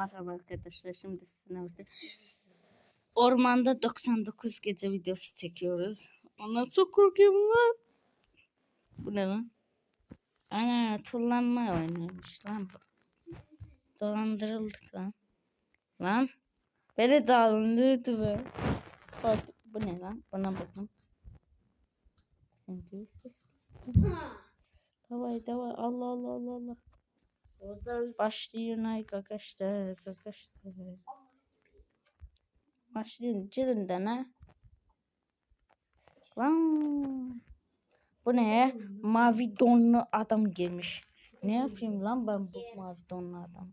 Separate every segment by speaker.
Speaker 1: Merhaba arkadaşlar. Şimdi birlikte ormanda 99 gece videosu çekiyoruz. Ondan çok korkuyorum lan. Bu ne lan? Ana tullanma oynuyormuş lan. Dolandırıldık lan. Lan. Beni dolandırdı be. Hadi, bu ne lan? Bana bakın. Sen ses. Davay davay Allah Allah Allah Allah.
Speaker 2: Oradan
Speaker 1: Başlayın ay arkadaşlar arkadaşlar. Başlayın cilinden ha. Lan. Bu ne? Mavi donlu adam gelmiş. Ne yapayım lan ben bu mavi donlu adam?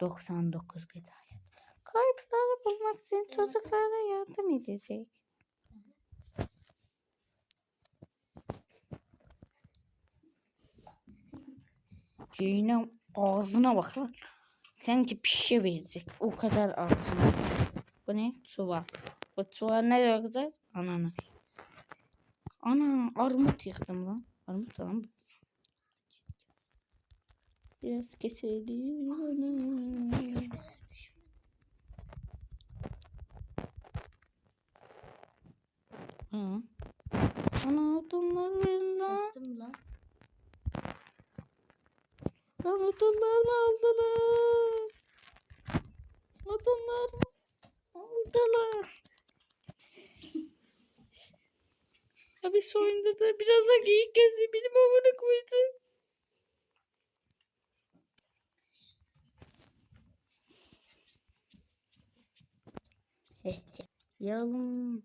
Speaker 1: 99 hidayet. Kalpleri bulmak için çocuklara yardım edecek. Ceyna ağzına bak lan. Sanki pişe verecek. O kadar ağzına. Bu ne? Çuval. Bu çuval ne yapacağız? Ananas. Ana armut yıktım lan. Armut lan bu. Biraz keselim. Hı. Ana odunlar verin lan.
Speaker 2: kastım lan.
Speaker 1: Lan odunlarını aldılar. Odunlarını aldılar. Abi soyundurdu. Biraz da geyik geziyor. Benim amına koyacak. Yalım.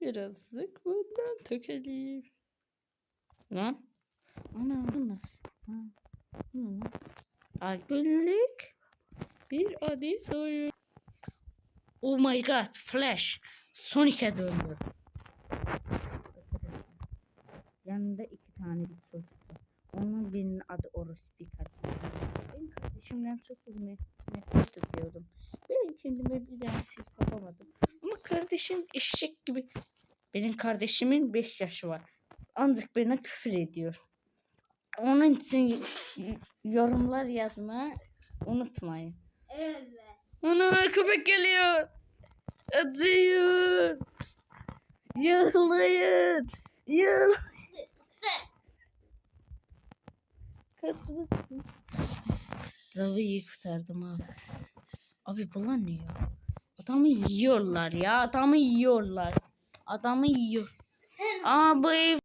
Speaker 1: Birazcık bundan tökelim. Lan. Ana bunlar. Günlük bir adet oyun. Oh my god. Flash. Sonic'e döndü. Yanında iki tane bir çocuk var. Onun birinin adı Oros bir kardeşim. Ben kardeşimden çok nefret ediyorum. Ben kendime bir ders yapamadım. Ama kardeşim eşek gibi. Benim kardeşimin 5 yaşı var. Ancak bana küfür ediyor. Onun için yorumlar yazma unutmayın.
Speaker 2: Evet.
Speaker 1: Ana köpek geliyor. Acıyor. Yığılayın. Yığıl. Kaçmasın. Zavıyı kurtardım abi. Abi bunlar ne ya? Adamı yiyorlar ya. Adamı yiyorlar. Adamı yiyor.
Speaker 2: Sen
Speaker 1: Aa bu ev